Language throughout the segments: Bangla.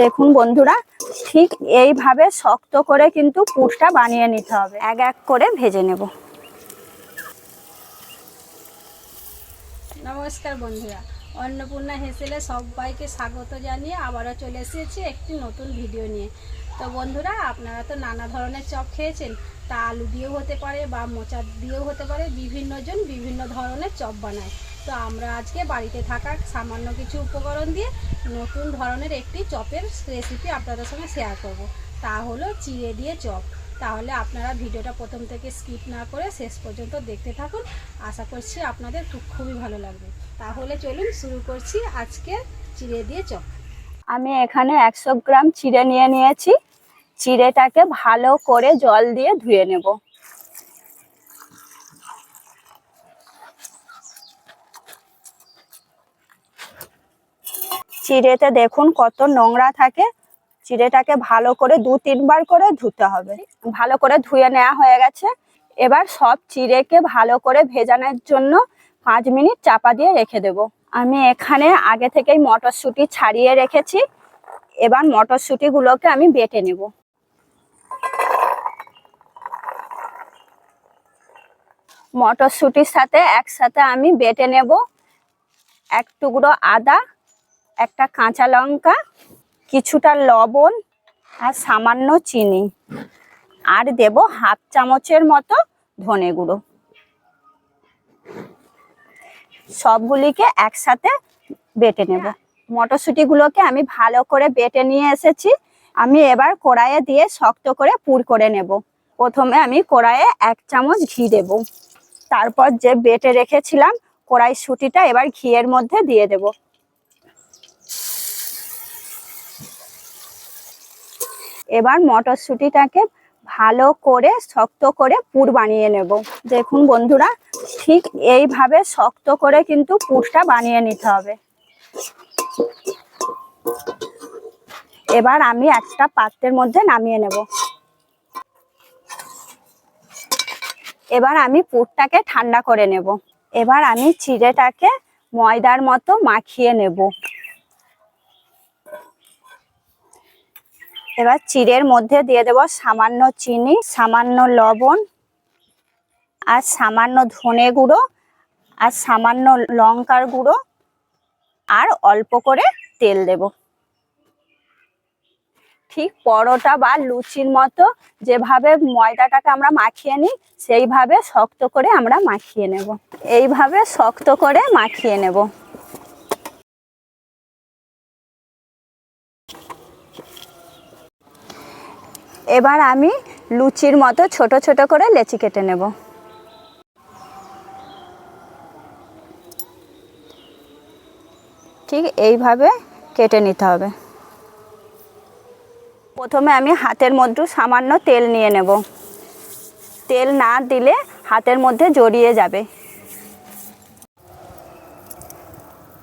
দেখুন বন্ধুরা, ঠিক এইভাবে শক্ত করে কিন্তু পুরটা বানিয়ে নিতে হবে। এক এক করে ভেজে নেব। নমস্কার বন্ধুরা, অন্নপূর্ণা হেসেলে সবাইকে স্বাগত জানিয়ে আবারও চলে এসেছি একটি নতুন ভিডিও নিয়ে। তো বন্ধুরা, আপনারা তো নানা ধরনের চপ খেয়েছেন, তা আলু দিয়েও হতে পারে বা মোচা দিয়েও হতে পারে, বিভিন্ন জন বিভিন্ন ধরনের চপ বানায়। তো আমরা আজকে বাড়িতে থাকা সামান্য কিছু উপকরণ দিয়ে নতুন ধরনের একটি চপের রেসিপি আপনাদের সঙ্গে শেয়ার করব। তা হলো চিড়ে দিয়ে চপ। তাহলে আপনারা ভিডিওটা প্রথম থেকে স্কিপ না করে শেষ পর্যন্ত দেখতে থাকুন। আশা করছি আপনাদের খুব খুবই ভালো লাগবে। তাহলে চলুন শুরু করছি আজকে চিড়ে দিয়ে চপ। আমি এখানে একশো গ্রাম চিড়ে নিয়ে নিয়েছি। চিড়েটাকে ভালো করে জল দিয়ে ধুয়ে নেব। চিড়েতে দেখুন কত নোংরা থাকে। চিড়েটাকে ভালো করে দু তিনবার করে ধুতে হবে। ভালো করে ধুয়ে নেওয়া হয়ে গেছে। এবার সব চিড়েকে ভালো করে ভেজানোর জন্য পাঁচ মিনিট চাপা দিয়ে রেখে দেব। আমি এখানে আগে থেকেই মটরশুঁটি ছাড়িয়ে রেখেছি। এবার মটরশুঁটিগুলোকে আমি বেটে নেব। মটরশুঁটির সাথে একসাথে আমি বেটে নেব। এক টুকরো আদা একটা কাঁচা লঙ্কা, কিছুটা লবণ আর সামান্য চিনি। আর দেব হাফ চামচের মতো ধনে গুঁড়ো। সবগুলিকে একসাথে বেটে নেব। মটরশুঁটিগুলোকে আমি ভালো করে বেটে নিয়ে এসেছি। আমি এবার কড়াইয়ে দিয়ে শক্ত করে পুর করে নেব। প্রথমে আমি কড়াইয়ে এক চামচ ঘি দেব। তারপর যে বেটে রেখেছিলাম কড়াই শুটিটা এবার ঘিয়ের মধ্যে দিয়ে দেব। এবার মটরশুঁটিটাকে ভালো করে শক্ত করে পুর বানিয়ে নেব। দেখুন বন্ধুরা, ঠিক এইভাবে শক্ত করে কিন্তু পুরটা বানিয়ে নিতে হবে। এবার আমি একটা পাত্রের মধ্যে নামিয়ে নেব। এবার আমি পুরটাকে ঠান্ডা করে নেব। এবার আমি চিড়েটাকে ময়দার মতো মাখিয়ে নেব। এবার চিড়ের মধ্যে দিয়ে দেব সামান্য চিনি, সামান্য লবণ আর সামান্য ধনে গুঁড়ো আর সামান্য লঙ্কার গুঁড়ো আর অল্প করে তেল দেব। ঠিক পরোটা বা লুচির মতো যেভাবে ময়দাটাকে আমরা মাখিয়ে নিই, সেইভাবে শক্ত করে আমরা মাখিয়ে নেব। এইভাবে শক্ত করে মাখিয়ে নেব। এবার আমি লুচির মতো ছোট ছোট করে লেচি কেটে নেব। ঠিক এইভাবে কেটে নিতে হবে। প্রথমে আমি হাতের মধ্যে সামান্য তেল নিয়ে নেব। তেল না দিলে হাতের মধ্যে জড়িয়ে যাবে।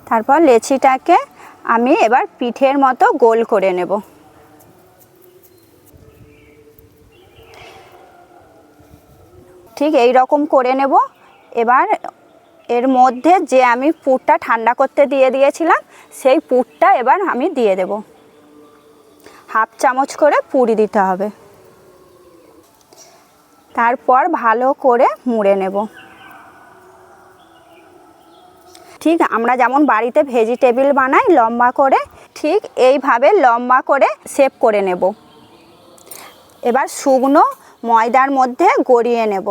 তারপর লেচিটাকে আমি এবার পিঠের মতো গোল করে নেব। ঠিক এই রকম করে নেব। এবার এর মধ্যে যে আমি পুরটা ঠান্ডা করতে দিয়ে দিয়েছিলাম, সেই পুরটা এবার আমি দিয়ে দেব। হাফ চামচ করে পুরি দিতে হবে। তারপর ভালো করে মুড়ে নেব। ঠিক আমরা যেমন বাড়িতে ভেজিটেবিল বানাই লম্বা করে, ঠিক এইভাবে লম্বা করে শেপ করে নেব। এবার শুকনো ময়দার মধ্যে গড়িয়ে নেব।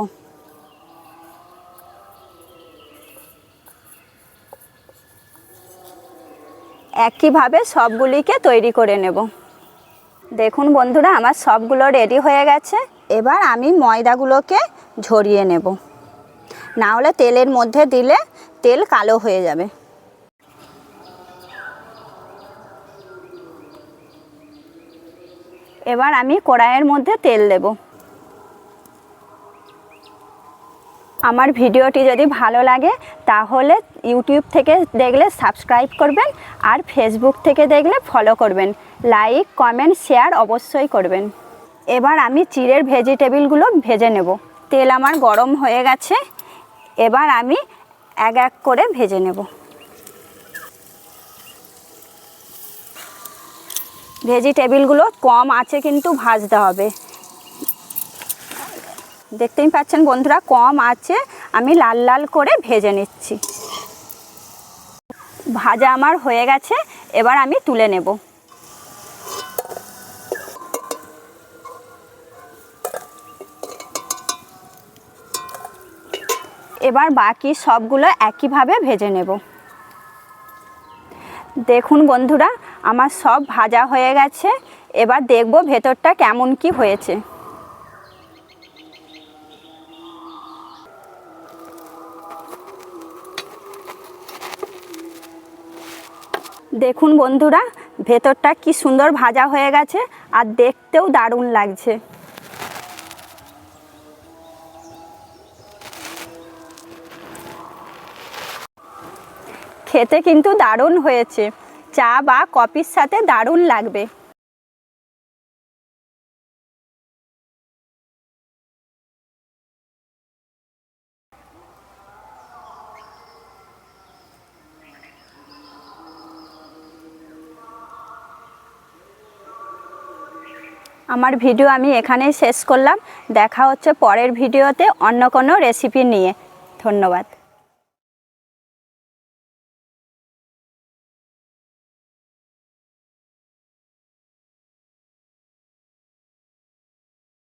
একইভাবে সবগুলিকে তৈরি করে নেব। দেখুন বন্ধুরা, আমার সবগুলো রেডি হয়ে গেছে। এবার আমি ময়দাগুলোকে ঝরিয়ে নেব। না হলে তেলের মধ্যে দিলে তেল কালো হয়ে যাবে। এবার আমি কড়াইয়ের মধ্যে তেল দেব। আমার ভিডিওটি যদি ভালো লাগে, তাহলে ইউটিউব থেকে দেখলে সাবস্ক্রাইব করবেন আর ফেসবুক থেকে দেখলে ফলো করবেন। লাইক কমেন্ট শেয়ার অবশ্যই করবেন। এবার আমি চিড়ের ভেজিটেবিলগুলো ভেজে নেব। তেল আমার গরম হয়ে গেছে। এবার আমি এক এক করে ভেজে নেব। ভেজিটেবিলগুলো কম আছে কিন্তু ভাজতে হবে। দেখতেই পাচ্ছেন বন্ধুরা, কম আছে। আমি লাল লাল করে ভেজে নিচ্ছি। ভাজা আমার হয়ে গেছে, এবার আমি তুলে নেব। এবার বাকি সবগুলো একইভাবে ভেজে নেব। দেখুন বন্ধুরা, আমার সব ভাজা হয়ে গেছে। এবার দেখব ভেতরটা কেমন কি হয়েছে। দেখুন বন্ধুরা, ভেতরটা কি সুন্দর ভাজা হয়ে গেছে আর দেখতেও দারুণ লাগছে। খেতে কিন্তু দারুণ হয়েছে। চা বা কফির সাথে দারুণ লাগবে। আমার ভিডিও আমি এখানেই শেষ করলাম। দেখা হচ্ছে পরের ভিডিওতে অন্য কোনো রেসিপি নিয়ে। ধন্যবাদ।